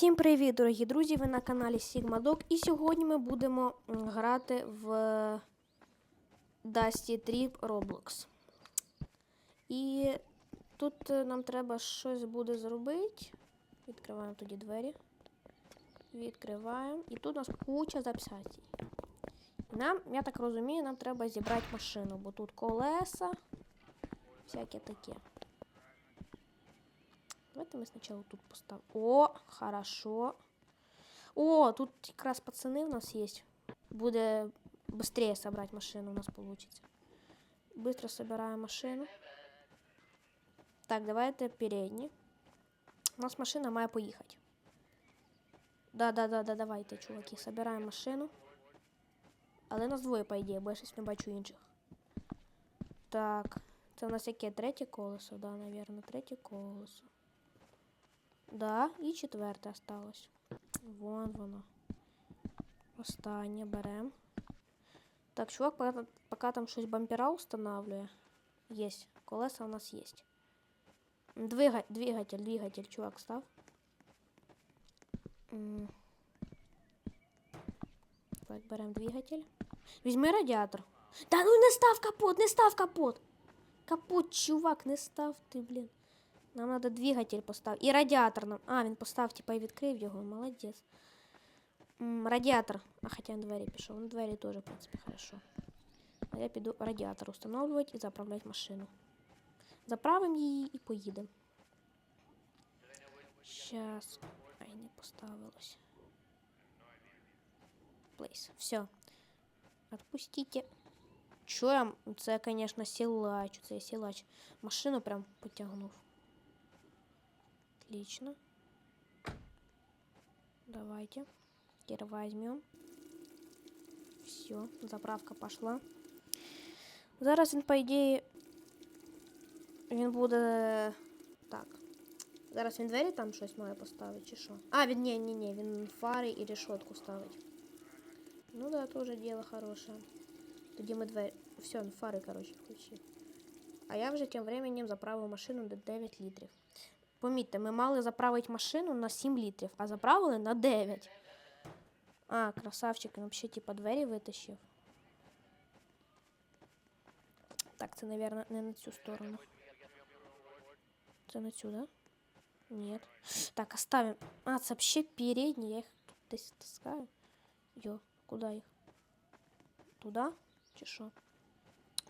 Всім привіт, дорогі друзі! Ви на каналі Sigma Dog. І сьогодні ми будемо грати в Dusty Trip Roblox. І тут е, нам треба щось буде зробити. Відкриваємо тоді двері. Відкриваємо. І тут у нас куча записань. Нам, я так розумію, нам треба зібрати машину, бо тут колеса, всяке таке. Давайте мы сначала тут поставим. О, хорошо. О, тут как раз пацаны у нас есть. Буде быстрее собрать машину у нас получится. Быстро собираем машину. Так, давайте передний. У нас машина має поїхати. Да, да, да, да, давайте, чуваки, собираємо машину. Але нас двоє, по ідеї, бо я щось не бачу інших. Так, це у нас яке третє колесо, да, наверное, третє колесо. Да, і четверте осталось. Вон воно. Останнє берем. Так, чувак, пока, пока там щось бампера устанавливає. Есть. Колеса у нас есть. Двига... Двигатель, двигатель, чувак, став. М. Так, берем двигатель. Візьми радіатор. Та ну не став капот, не став капот. Капот, чувак, не став ти, блін. Нам треба двигатель поставити. І радіатор нам. А, він постав, типа, і відкрив його. Молодець. М, радіатор. А хоча на двері пішов. На двері теж, в принципі, хорошо. А я піду радіатор установлювати і заправляти машину. Заправимо її і поїдемо. Щас. Ай, не поставилось. Плейс. Все. Отпустите. Чо я? м- Це, конечно, силач. Це я силач. Машину прям потягнув. Отлично. Давайте. Теперь возьмем. Все, заправка пошла. Зараз він, по ідеї, він буде. Так. Зараз він двері там щось має поставити, чи що? А, він ні, ні, ні, він фари і решетку ставить. Ну да, тоже дело хорошее. Тоді ми двері. Все, він фари, короче, включив. А я вже тим временем заправив машину до 9 літрів. Помітьте, ми мали заправити машину на 7 літрів, а заправили на 9. А, красавчик, він взагалі типа двері витащив. Так, це, наверное, не на цю сторону. Це на цю, да? Нет. Так, оставим. А, це вообще передні, я їх тут десь таскаю. Йо, куди їх? Туди? Чи що?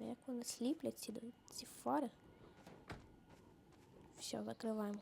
А Як вони сліплять ці, ці фари? Все, закрываем.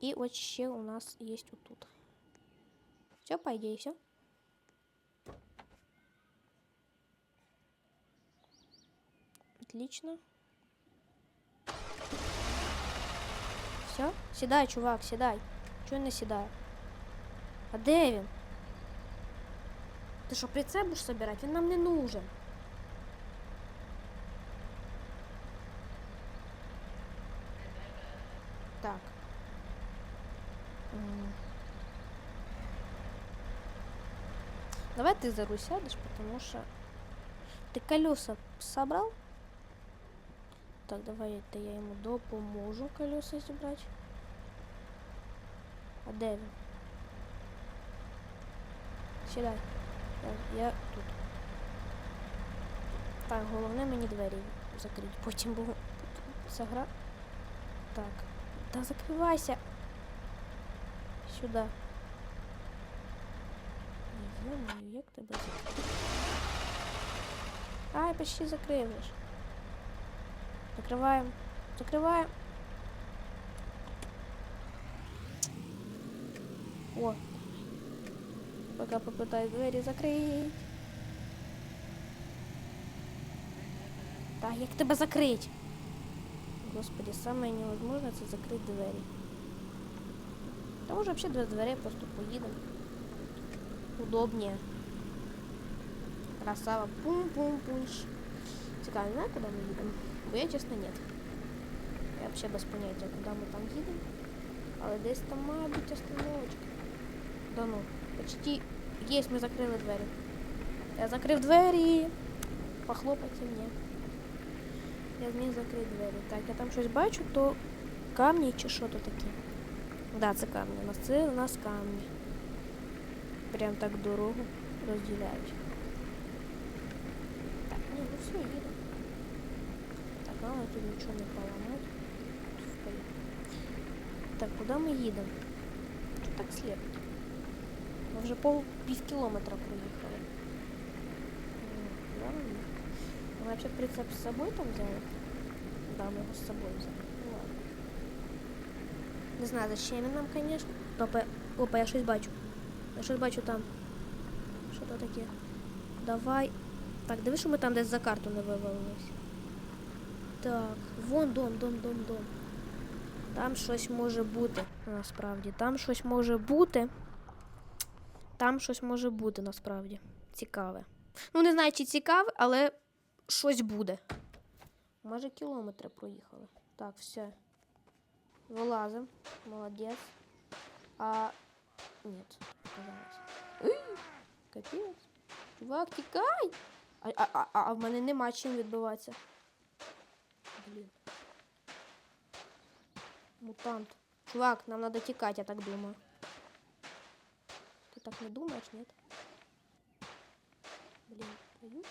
И вот ще у нас есть вот тут. Все, по идее, все. Отлично. Все? Седай, чувак, седай. Чего не седай? А де? Ти що, прицеп будеш собирати? Він нам не нужен. Так. М. Давай ты за руль сядешь, потому что ты колеса собрал? Так, давай это я ему допоможу колеса зібрати. А де він? Сідай. Я, я тут. Так, головне мені двері закрити. Потім бо ця гра. Так. Да закрывайся. Сюда. Ё-моё, як тебе закрити? Ай, почти закрив же ж. Закриваємо. Закриваємо. О. Пока попытаюсь двері закрити. Так, як тебе закрити? Господи, самое невозможное это закрыть двери. Там уже вообще без дверей просто поедем. Удобнее. Красава. Пум-пум-пунш. Цікаво, не знаю, куди ми їдемо? Бо я, чесно, нет. Я вообще без поняття, куди ми там їдемо. Але десь там має бути остановочка. Да ну, почти есть, ми закрили двері. Я закрив двері. Похлопайте мені. Я зміг закрити двері. Так, я там щось бачу, то камні чи що то таке. Да, це камні. У нас це у нас камні. Прям так дорогу розділяють. Так, ні, ну все, їдемо. Так, главное тут нічого не поламати. Тут впаде. Так, куди ми їдемо? Чого так слепить? Ми вже пол пів кілометра проїхали. М, да, ладно. Ми вообще прицеп з собою там взяли? Да, ми його з собою взяли. Ну ладно. Не знаю, зачем нам, конечно. Опа, опа, я щось бачу. Я щось бачу там. Що то таке? Давай. Так, диви, що ми там десь за карту не вивалились. Так, вон дом, дом, дом, дом. Там щось може бути, насправді. Там щось може бути. Там щось може бути, насправді. Цікаве. Ну, не знаю, чи цікаве, але щось буде. Може, кілометри проїхали. Так, все. Вилазим. Молодець. А. Нет, оказалось. Ой, Капець. Чувак, тікай! А, а, а, а в мене нема чим відбиватися. Блін. Мутант. Чувак, нам надо тікати, я так думаю. Ти так не думаєш, нет? Блін, твою.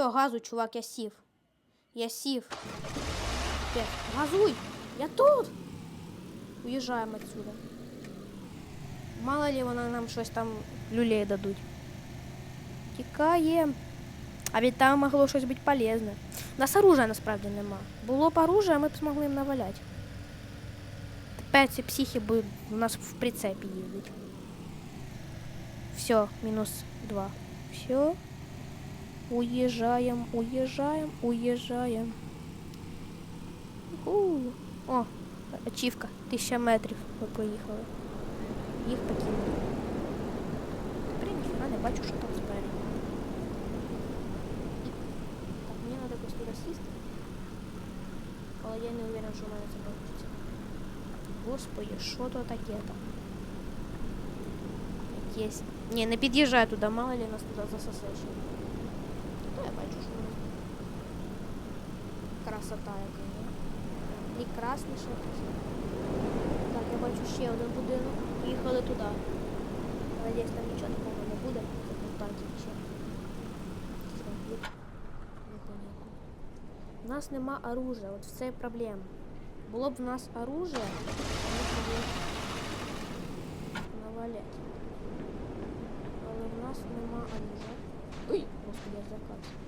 Все, газуй, чувак, я сів. Я сів. Опять. Газуй! Я тут! Уїжджаємо отсюда. Мало ли вона нам щось там люлей дадуть. Тікаємо. А від там могло щось бути полезне. У нас оружия насправді нема. Було б оружие, ми б змогли їм наваляти. Тепер ці психи будуть у нас в прицепі їздити. Все, мінус два. Все. Уезжаем, уезжаем, уезжаем. У, О, ачівка. Тисяча метрів ми проїхали. Їх покинули. Тепер ніфіга не бачу, що там спереду. Так, мені треба якось туди сісти. Але я не уверен, що в мене це вийде. Господи, що то таке там? Якесь. Ні, не під'їжджай туди, мало ли нас туди засосеш. красота яка, ні? І красніше. Так, я бачу ще один будинок. Їхали туди. Надіюсь, там нічого такого не буде. Мутантів чи. Зробити. Непонятно. У нас нема оружия, от в це і проблема. Було б в нас оружие, ми могли наваляти. Але в нас нема оружия. Ой, господи, я закат.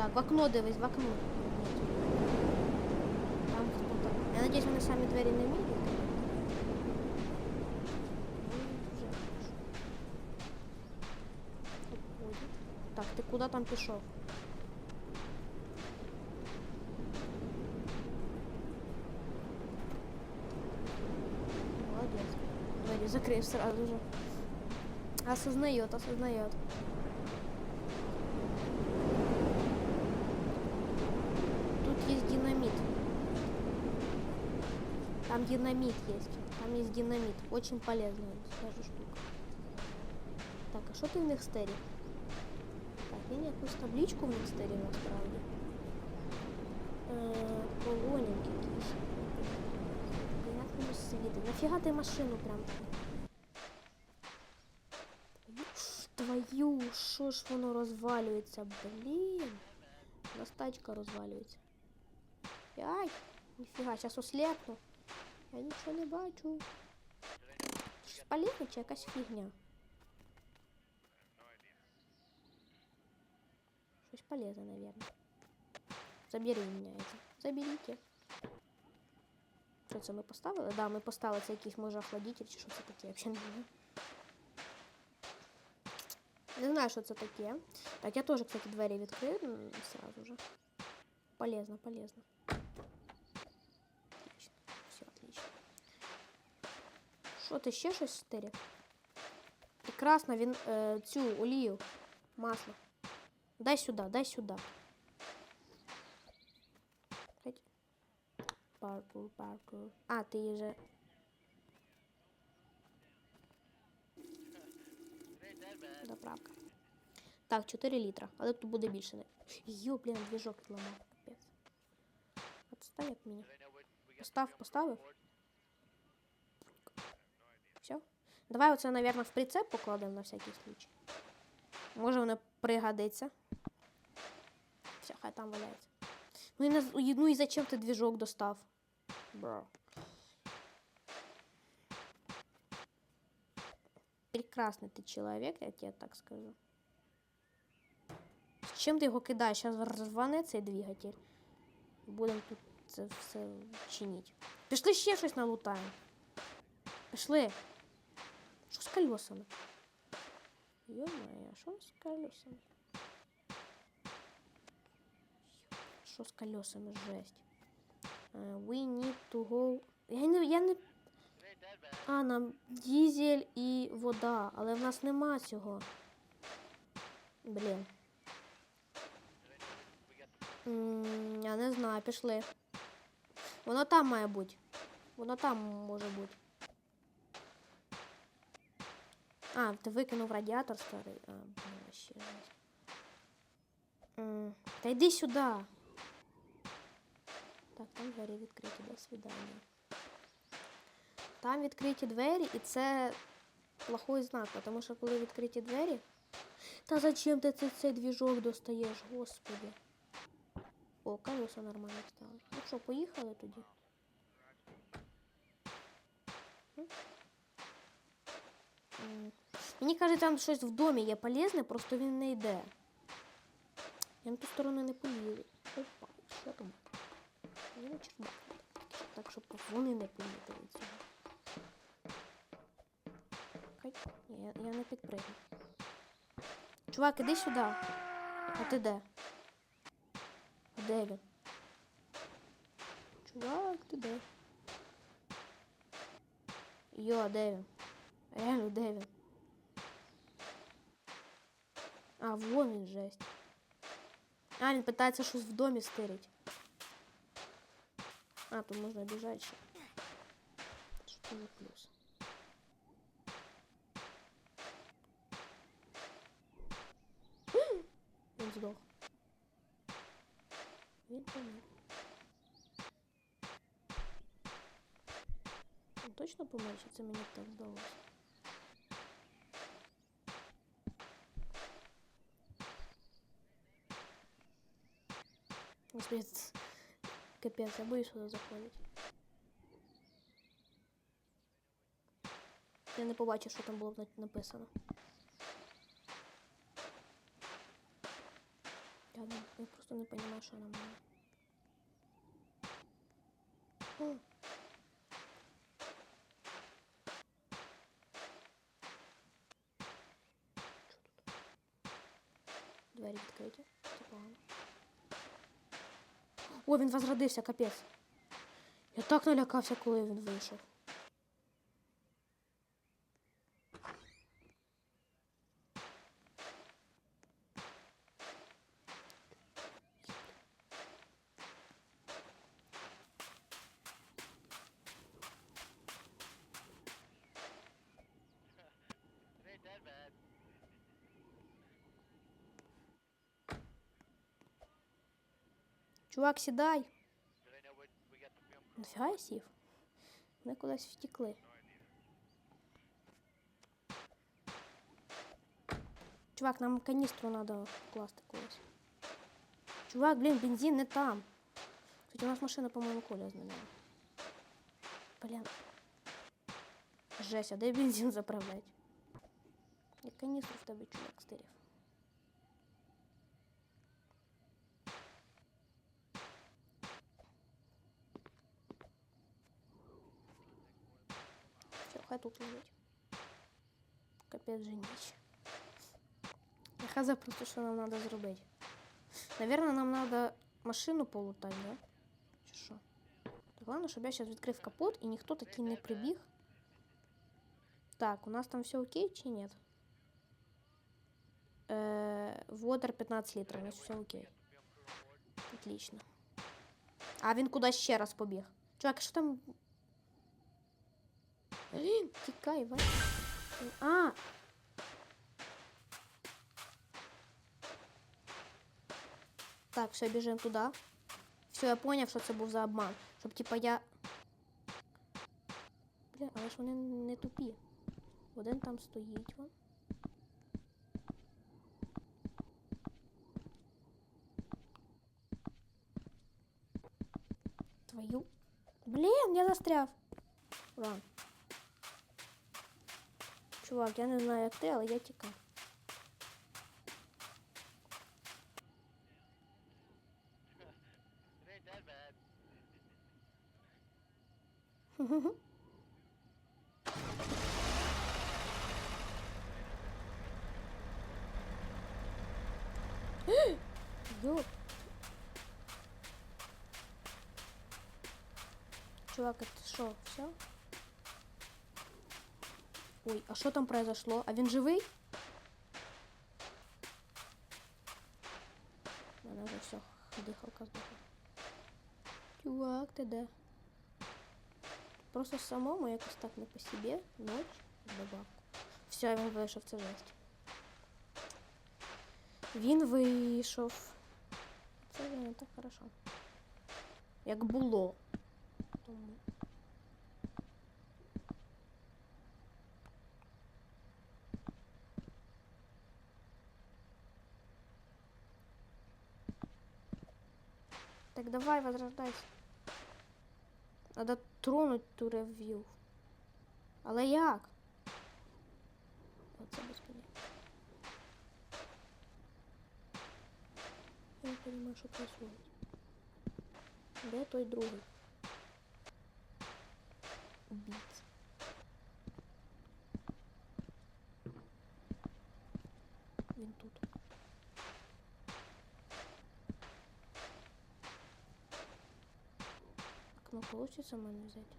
Так, в окно дивись, в окно. Там хто-то. Я надіюсь, вони самі двері не вміють. відкривати. Ну, вже хорошо. Обходять. Так, ти куди там пішов? Молодец. Двери закрыв сразу же. Осознает, осознает. динамит есть. Там есть динамит. Очень полезная даже штука. Так, а що ти в Некстері? Так, він якусь табличку в Некстері насправді. Е, Колонінг якийсь. Як воно світить? Нафіга ти машину прям Твою, твою, що ж воно розвалюється, блін. У нас тачка розвалюється. Ай, ніфіга, зараз ослепну. Я нічого не бачу. Щось полезне чи якась фігня? Щось полезне, наверное. Забери у меня это. Заберите. Що це ми поставили? Да, ми поставили це якийсь може охладитель чи що це таке, я взагалі не знаю. Не знаю, що це таке. Так, я теж, кстати, двері відкрию м, сразу же. Полезно, полезно. Що ти ще щось стирив? Прекрасно, він е, цю олію, масло. Дай сюди, дай сюди. Геть. Паркур, паркур. А, ти вже. Заправка. Так, 4 літра, але тут буде більше. не- Йо, блін, двіжок відламав. Капець. Отстань від мене. Постав, поставив? Давай оце, наверное, в прицеп покладемо на всякий случай. Може воно пригодиться. Все, хай там валяється. Ну і, на- ну і зачем ти двіжок достав? Бро. Прекрасный ты человек, я тебе так скажу. З чим ти його кидаєш? Зараз рване цей двигатель. Будемо тут це все чинити. Пішли ще щось налутаємо. Пішли. Що з колесами? Ё-моё, що з колесами? Що з колесами жесть? Uh, we need to go. Я не, я не а, нам дізель і вода, але в нас нема цього. Блін. Я не знаю, пішли. Воно там має бути. Воно там може бути. А, ти викинув радіатор старий. А, блін, ще раз. Та йди сюди. Так, там двері відкриті, до свидання. Там відкриті двері, і це плохой знак, тому що коли відкриті двері. Та зачем ти цей, цей двіжок достаєш, господи? О, колеса нормально стали. Ну що, поїхали тоді? Мені кажуть, там щось в домі є полезне, просто він не йде. Я на ту сторону не поїду. Опа, що там? Я на чердак. Так, щоб вони не помітили цього. Хай. Я, я не підпригну. Чувак, іди сюди. А ти де? Де він? Чувак, ти де? Йо, де він? Реально, де він? А, вон він жесть. А, він питається щось в домі стирить. А, тут можна біжати ще. Що це за плюс? Він здох. Він помер. Він точно помер, чи це мені так здалося? Господи, ц- капець, я боюсь сюди заходити. Я не побачив, що там було на- написано. Я, я просто не понимаю, що нам надо. О, він возродився, капець. Я так налякався, коли він вийшов. Чувак, сідай. Нафіга я сів? Вони кудись втекли. Чувак, нам каністру треба вкласти кудись. Чувак, блін, бензин не там. Кстати, у нас машина, по-моєму, коля змінила. Блін. Жесть, а де бензин заправлять? Я каністру в тебе, чувак, стирів. Все, хай тут лежить. Капець же ніч. Я хаза просто, що нам треба зробити. Наверное, нам треба машину полутати, да? Чи що? Так, Главное, щоб я зараз відкрив капот і ніхто такий не прибіг. Так, у нас там все окей чи ні? Э, Водор 15 літрів, у нас все окей. Отлично. А він кудись ще раз побіг. Чувак, що там Блін, тікай, Вася. А! Так, все, бежим туда. Все, я понял, что это был за обман. Щоб типа я... Бля, а ж вони не тупи? Вот он там стоит, вон. Твою. блин, я застряв. Ладно. Чувак, я не знаю, як ти, але я тікав. Ёп. Чувак, это что, все? Ой, а что там произошло? А він живий? У мене вже все, дихалка здохла. Чувак, ти де? Просто самому якось так не по собі. Ночь з добавку. Все, він вийшов, це жесть. Він вийшов. Це вже не так хорошо. Як було. Тому. Так давай, возрождайся. Надо тронуть ту рев'ю. Але як? Оце без поняття. Я не понимаю, что происходит. Де той другий? Убийца. Получится в мене взяти?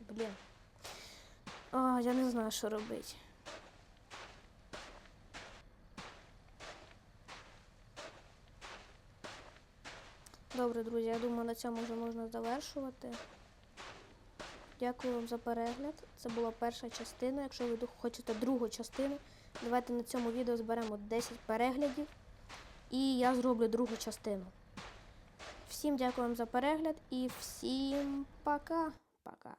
Блін. А, я не знаю, що робити. Добре, друзі, я думаю, на цьому вже можна завершувати. Дякую вам за перегляд. Це була перша частина. Якщо ви хочете другу частину, давайте на цьому відео зберемо 10 переглядів. І я зроблю другу частину. Всім дякую вам за перегляд і всім пока. Пока.